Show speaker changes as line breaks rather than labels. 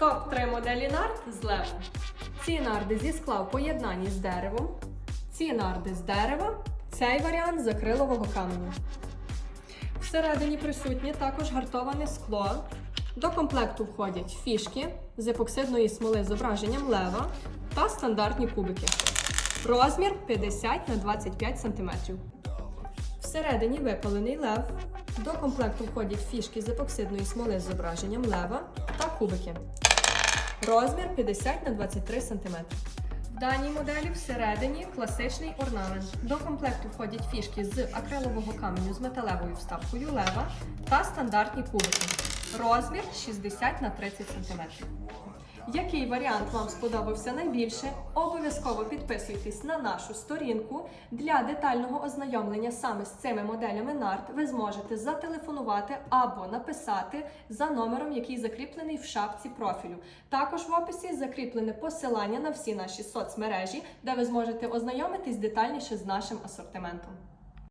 Топ-3 моделі нард з левом. Ці нарди зі скла в поєднанні з деревом. Ці нарди з дерева. Цей варіант з акрилового каменю. Всередині присутнє також гартоване скло. До комплекту входять фішки з епоксидної смоли з зображенням лева та стандартні кубики. Розмір 50 на 25 см. Всередині випалений лев. До комплекту входять фішки з епоксидної смоли з зображенням лева та кубики. Розмір 50 на 23 см. В даній моделі всередині класичний орнамент. До комплекту входять фішки з акрилового каменю з металевою вставкою лева та стандартні кубики. Розмір 60 на 30 см. Який варіант вам сподобався найбільше? Обов'язково підписуйтесь на нашу сторінку. Для детального ознайомлення саме з цими моделями нарт ви зможете зателефонувати або написати за номером, який закріплений в шапці профілю. Також в описі закріплене посилання на всі наші соцмережі, де ви зможете ознайомитись детальніше з нашим асортиментом.